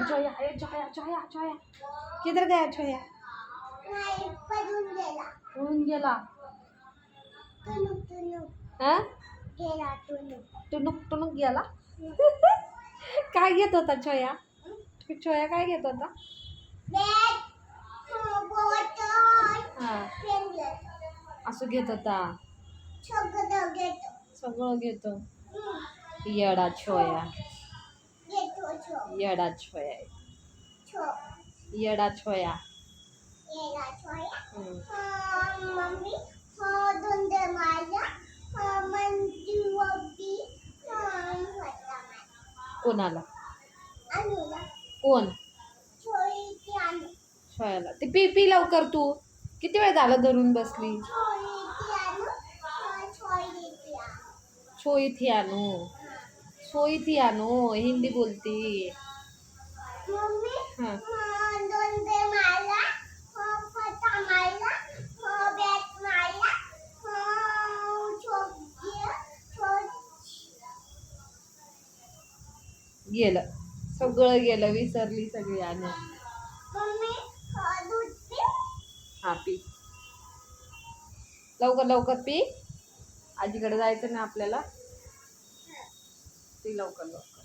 छोया हे छोया छोया छोया किधर गया छोया नाही गेला हा गेला टुनुक टुनुक गेला काय घेत होता छोया छोया काय घेत होता असं घेत होता सगळं घेतो सगळं घेतो येडा छोया हा, हा हा मंजू अब्बी हा होता माय कोणाला? अनुला. कोण? छोयाला. ते पी पी लवकर तू. किती वेळ झाला धरून बसली? छोईची अनु हा छोईची अनु छोई थी आणू सोई थी आणू हिंदी बोलती. हा. हा हा गेलं. सगळं गेलं विसरली सगळी आणू. हा पी. लवकर लवकर पी. आजीकडे जायचं ना आपल्याला. ती लवकर लवकर